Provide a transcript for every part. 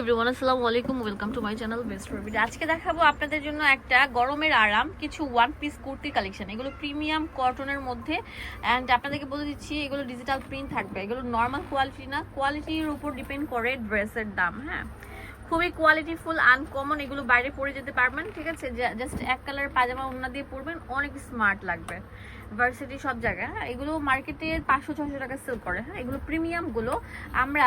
Everyone আসসালামু আলাইকুম welcome to my channel best রবিড আজকে দেখাবো আপনাদের জন্য একটা গরমের আরাম, কিছু ওয়ান পিস কুর্তি কালেকশন এগুলো প্রিমিয়াম কটনের মধ্যে। অ্যান্ড আপনাদেরকে বলে দিচ্ছি, এগুলো ডিজিটাল প্রিন্ট থাকবে। এগুলো নর্মাল কোয়ালিটি না। কোয়ালিটির উপর ডিপেন্ড করে ড্রেসের দাম হ্যাঁ? খুবই কোয়ালিটিফুল আনকমন এগুলো বাইরে পরে যেতে পারবেন, ঠিক আছে? জাস্ট এক কালার পাজামা ওড়না দিয়ে পরবেন, অনেক স্মার্ট লাগবে। ভার্সিটি সব জায়গায় হ্যাঁ? এগুলো মার্কেটে পাঁচশো ছশো টাকা সেল করে হ্যাঁ? এগুলো প্রিমিয়ামগুলো আমরা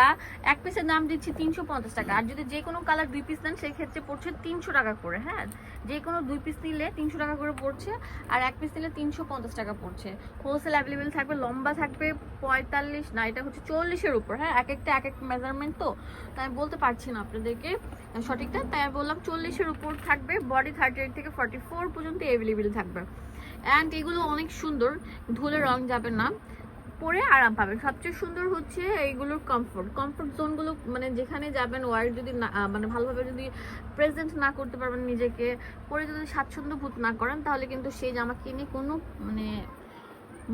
এক পিসের দাম দিচ্ছি তিনশো পঞ্চাশ টাকা। আর যদি যে কোনো কালার দুই পিস নেন সেক্ষেত্রে পড়ছে তিনশো টাকা করে হ্যাঁ? যে কোনো দুই পিস নিলে তিনশো টাকা করে পড়ছে, আর এক পিস নিলে তিনশো পঞ্চাশ টাকা পড়ছে। হোলসেল অ্যাভেলেবেল থাকবে, লম্বা থাকবে পঁয়তাল্লিশ, না, এটা হচ্ছে চল্লিশের উপর হ্যাঁ? এক একটা, এক এক মেজারমেন্ট তো। তাই বলতে পারছি না আপনাদেরকে। সঠিকটা? তাই আমি বললাম চল্লিশের উপর থাকবে বডি থার্টি এইট থেকে ফর্টি ফোর পর্যন্ত অ্যাভেলেবেল থাকবে। অ্যান্ড এগুলো অনেক সুন্দর, ধুলে রং যাবে না, পরে আরাম পাবেন সবচেয়ে সুন্দর হচ্ছে এইগুলোর কমফোর্ট কমফোর্ট জোনগুলো মানে যেখানে যাবেন ওয়ার যদি না মানে ভালোভাবে যদি প্রেজেন্ট না করতে পারবেন নিজেকে, পরে যদি স্বাচ্ছন্দ্য বোধ না করেন, তাহলে কিন্তু সেই জামা কিনে কোনো মানে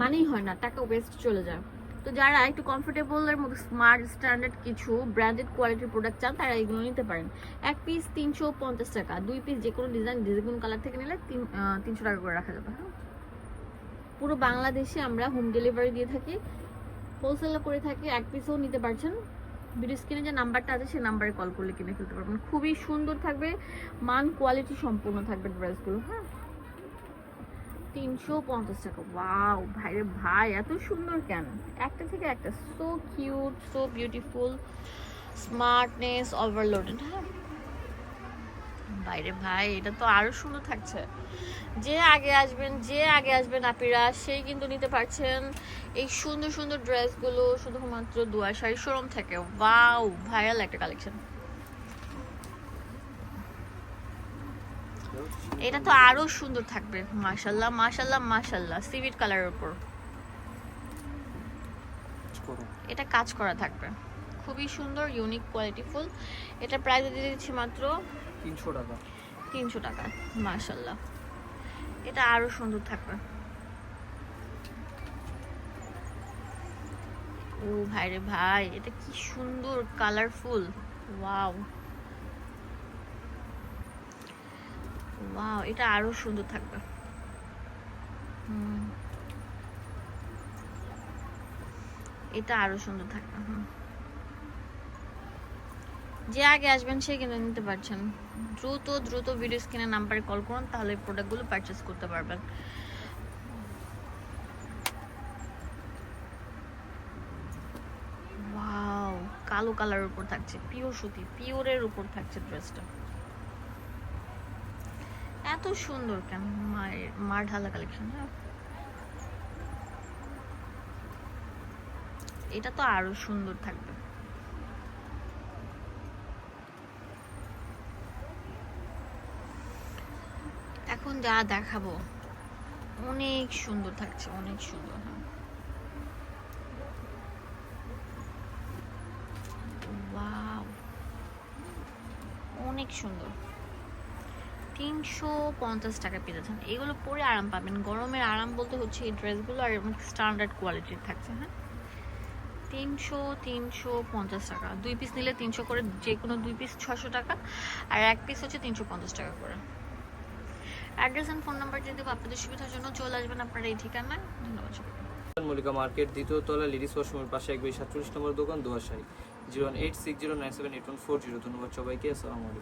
মানেই হয় না, টাকা ওয়েস্ট চলে যায়। তো যারা একটু কমফোর্টেবলের মধ্যে স্মার্ট স্ট্যান্ডার্ড কিছু ব্র্যান্ডেড কোয়ালিটির প্রোডাক্ট চান, তারা এগুলো নিতে পারেন। এক পিস তিনশো পঞ্চাশ টাকা, দুই পিস যে কোনো ডিজাইন যে কোনো কালার থেকে নিলে তিন তিনশো টাকা করে রাখা যাবে হ্যাঁ? পুরো বাংলাদেশে আমরা হোম ডেলিভারি দিয়ে থাকি হোলসেলও করে থাকি, এক পিসও নিতে পারছেন। ভিডিও স্ক্রিনে যে নাম্বারটা আছে, সেই নাম্বারে কল করলে কিনে ফেলতে পারবেন। খুবই সুন্দর থাকবে, মান কোয়ালিটি সম্পূর্ণ থাকবে ড্রেসগুলো হ্যাঁ? তিনশো পঞ্চাশ টাকা। ওয়াও ভাই রে ভাই, এত সুন্দর কেন? একটা থেকে একটা। So cute so beautiful smartness overloaded হ্যাঁ? বাইরে ভাই, এটা তো আরও সুন্দর থাকছে। যে আগে আসবেন, যে আগে আসবেন আপিরা সেই কিন্তু নিতে পারছেন এই সুন্দর সুন্দর ড্রেসগুলো শুধুমাত্র দুয়া শাড়ি শোরুম থেকে। ওয়াও ভাইরাল একটা কালেকশন এটা তো আরও সুন্দর থাকবে। মাশাল্লাহ মাশাল্লাহ মাশাল্লাহ সিভিট কালারের উপর। এটা কাজ করা থাকবে। খুবই সুন্দর ইউনিক কোয়ালিটি ফুল এটা প্রাইস দিয়ে দিচ্ছি মাত্র তিনশো টাকা। তিনশো টাকা। মাশাল্লাহ এটা আরও সুন্দর থাকবে। ও ভাই রে ভাই এটা কি সুন্দর কালারফুল ওয়াও ওয়াও এটা আরও সুন্দর থাকবে। হুম। এটা আরও সুন্দর থাকবে, হুম। যে আগে আসবেন, সে কিনে নিতে পারছেন। দ্রুত দ্রুত ভিডিও স্ক্রিনে নাম্বারে কল করুন, তাহলে প্রোডাক্টগুলো পারচেস করতে পারবেন। কালো কালারের উপর থাকছে পিওর সুতি পিওরের উপর থাকছে ড্রেসটা এত সুন্দর কেন মায়ের, মার ঢালা কালেকশন হ্যাঁ। এটা তো আরও সুন্দর থাকবে। এখন যা দেখাবো, অনেক সুন্দর থাকছে, অনেক সুন্দর হ্যাঁ! অনেক সুন্দর। তিনশো পঞ্চাশ টাকা পেয়ে যাচ্ছেন। এগুলো পরে আরাম পাবেন। গরমের আরাম বলতে হচ্ছে এই ড্রেসগুলো আর অনেক স্ট্যান্ডার্ড কোয়ালিটির থাকছে হ্যাঁ? তিনশো তিনশো পঞ্চাশ টাকা। দুই পিস নিলে তিনশো করে যে কোনো দুই পিস ছশো টাকা। আর এক পিস হচ্ছে তিনশো পঞ্চাশ টাকা করে। অ্যাড্রেস অ্যান্ড ফোন নাম্বার যদি আপনাদের সুবিধার জন্য। চলে আসবেন আপনারা এই ঠিকানায়। ধন্যবাদ। মল্লিকা মার্কেট, দ্বিতীয় তলা লেডিস ওয়াশরুমের পাশে একবার সাতচল্লিশ নম্বর দোকান Dua Sari zero one eight six zero nine seven eight one four zero ধন্যবাদ সবাইকে। আসসালামু আলাইকুম।